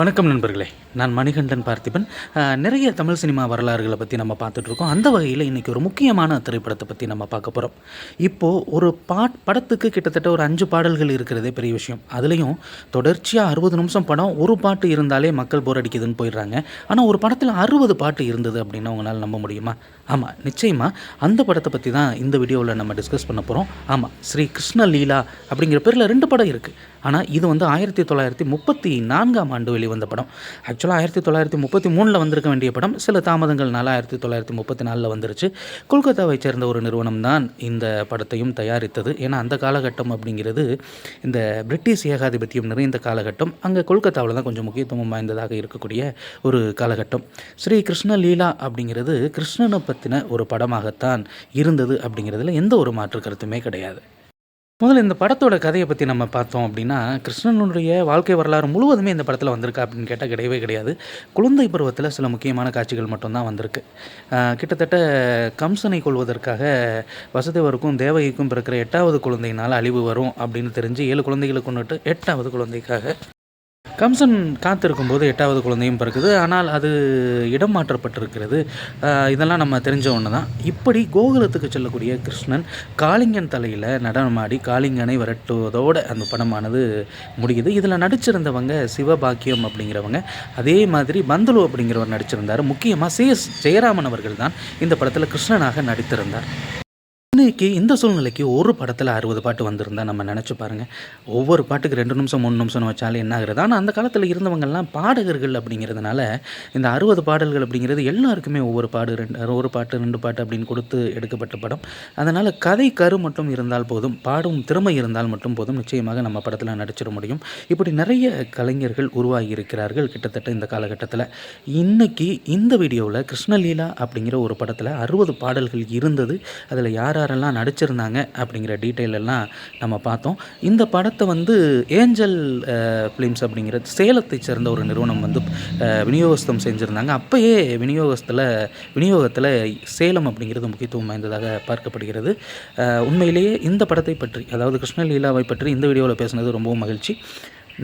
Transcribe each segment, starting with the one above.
வணக்கம் நண்பர்களே. நான் மணிகண்டன் பார்த்திபன். நிறைய தமிழ் சினிமா வரலாறுகளை பற்றி நம்ம பார்த்துட்ருக்கோம். அந்த வகையில் இன்றைக்கி ஒரு முக்கியமான திரைப்படத்தை பற்றி நம்ம பார்க்க போகிறோம் இப்போது ஒரு பாட் படத்துக்கு கிட்டத்தட்ட ஒரு அஞ்சு பாடல்கள் இருக்கிறதே பெரிய விஷயம். அதுலேயும் தொடர்ச்சியாக அறுபது நிமிஷம் படம் ஒரு பாட்டு இருந்தாலே மக்கள் போர் அடிக்குதுன்னு போயிடுறாங்க. ஆனால் ஒரு படத்தில் அறுபது பாட்டு இருந்தது அப்படின்னு உங்களால் நம்ப முடியுமா? ஆமாம் நிச்சயமாக அந்த படத்தை பற்றி தான் இந்த வீடியோவில் நம்ம டிஸ்கஸ் பண்ண போகிறோம் ஆமாம் ஸ்ரீ கிருஷ்ண லீலா அப்படிங்கிற பேரில் ரெண்டு படம் இருக்குது ஆனால் இது வந்து ஆயிரத்தி தொள்ளாயிரத்தி முப்பத்தி நான்காம் ஆண்டு வெளிவந்த படம். ஆக்சுவலாக ஆயிரத்தி தொள்ளாயிரத்தி முப்பத்தி மூணில் வந்திருக்க வேண்டிய படம் சில தாமதங்கள்னால ஆயிரத்தி தொள்ளாயிரத்தி முப்பத்தி நாலில் வந்துருச்சு. கொல்கத்தாவை சேர்ந்த ஒரு நிறுவனம் தான் இந்த படத்தையும் தயாரித்தது. ஏன்னா அந்த காலகட்டம் அப்படிங்கிறது இந்த பிரிட்டிஷ் ஏகாதிபத்தியம் நிறைந்த காலகட்டம். அங்கே கொல்கத்தாவில் தான் கொஞ்சம் முக்கியத்துவம் வாய்ந்ததாக இருக்கக்கூடிய ஒரு காலகட்டம். ஸ்ரீ கிருஷ்ண லீலா அப்படிங்கிறது கிருஷ்ணனை பற்றின ஒரு படமாகத்தான் இருந்தது அப்படிங்கிறதுல எந்த ஒரு மாற்று கருத்துமே கிடையாது. முதல்ல இந்த படத்தோட கதையை பற்றி நம்ம பார்த்தோம் அப்படின்னா கிருஷ்ணனுடைய வாழ்க்கை வரலாறு முழுவதுமே இந்த படத்தில் வந்திருக்கா அப்படின்னு கேட்டால் கிடையவே கிடையாது. குழந்தை பருவத்தில் சில முக்கியமான காட்சிகள் மட்டும்தான் வந்திருக்கு. கிட்டத்தட்ட கம்சனை கொள்வதற்காக வசுதேவருக்கும் தேவகிக்கும் பிறக்கிற எட்டாவது குழந்தையினால் அழிவு வரும் அப்படின்னு தெரிஞ்சு ஏழு குழந்தைகளை கொண்டுட்டு எட்டாவது குழந்தைக்காக கம்சன் காத்திருக்கும் போது எட்டாவது குழந்தையும் பிறக்குது. ஆனால் அது இடம் மாற்றப்பட்டிருக்கிறது. இதெல்லாம் நம்ம தெரிஞ்ச ஒன்று தான் இப்படி கோகுலத்துக்கு செல்லக்கூடிய கிருஷ்ணன் காளிங்கன் தலையில் நடனமாடி காளிங்கனை விரட்டுவதோடு அந்த படமானது முடியுது. இதில் நடிச்சிருந்தவங்க சிவபாக்கியம் அப்படிங்கிறவங்க. அதே மாதிரி பந்துலு அப்படிங்கிறவர் நடிச்சிருந்தார். முக்கியமாக சிஎஸ் ஜெயராமன் அவர்கள் தான் இந்த படத்தில் கிருஷ்ணனாக நடித்திருந்தார். இன்றைக்கி இந்த சூழ்நிலைக்கு ஒரு படத்தில் அறுபது பாட்டு வந்திருந்தால் நம்ம நினச்சி பாருங்கள் ஒவ்வொரு பாட்டுக்கு ரெண்டு நிமிஷம் மூணு நிமிஷம் வச்சாலே என்ன ஆகுறது? ஆனால் அந்த காலத்தில் இருந்தவங்கெல்லாம் பாடகர்கள் அப்படிங்கிறதுனால இந்த அறுபது பாடல்கள் அப்படிங்கிறது எல்லாருக்குமே ஒவ்வொரு பாடு ரெண்டு ஒரு பாட்டு ரெண்டு பாட்டு அப்படின்னு கொடுத்து எடுக்கப்பட்ட படம். அதனால் கதை கரு மட்டும் இருந்தால் போதும் பாடும் திறமை இருந்தால் மட்டும் போதும் நிச்சயமாக நம்ம படத்தில் நடிச்சிட முடியும். இப்படி நிறைய கலைஞர்கள் உருவாகி இருக்கிறார்கள் கிட்டத்தட்ட இந்த காலகட்டத்தில். இன்னைக்கு இந்த வீடியோவில் கிருஷ்ணலீலா அப்படிங்கிற ஒரு படத்தில் அறுபது பாடல்கள் இருந்தது. அதில் யார் யாரெல்லாம் நடிச்சிருந்தாங்க அப்படிங்கிற டீட்டெயில் எல்லாம் நம்ம பார்த்தோம். இந்த படத்தை வந்து ஏஞ்சல் ஃபிலிம்ஸ் அப்படிங்கிற சேலத்தை சேர்ந்த ஒரு நிறுவனம் வந்து விநியோகஸ்தம் செஞ்சுருந்தாங்க. அப்போயே விநியோகத்தில் விநியோகத்தில் சேலம் அப்படிங்கிறது முக்கியத்துவம் வாய்ந்ததாக பார்க்கப்படுகிறது. உண்மையிலேயே இந்த படத்தை பற்றி அதாவது கிருஷ்ணலீலாவை பற்றி இந்த வீடியோவில் பேசுனது ரொம்பவும் மகிழ்ச்சி.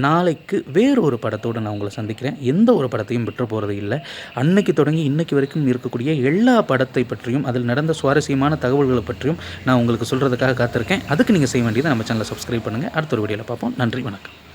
நாளைக்கு வேறு ஒரு படத்தோடு நான் உங்களை சந்திக்கிறேன். எந்த ஒரு படத்தையும் விட்டு போகிறது இல்லை. அன்னைக்கு தொடங்கி இன்னைக்கு வரைக்கும் இருக்கக்கூடிய எல்லா படத்தை பற்றியும் அதில் நடந்த சுவாரஸ்யமான தகவல்களை பற்றியும் நான் உங்களுக்கு சொல்கிறதுக்காக காத்திருக்கேன். அதுக்கு நீங்கள் செய்ய வேண்டியது நம்ம சேனலை சப்ஸ்கிரைப் பண்ணுங்கள் அடுத்த ஒரு வீடியோவில் பார்ப்போம். நன்றி வணக்கம்.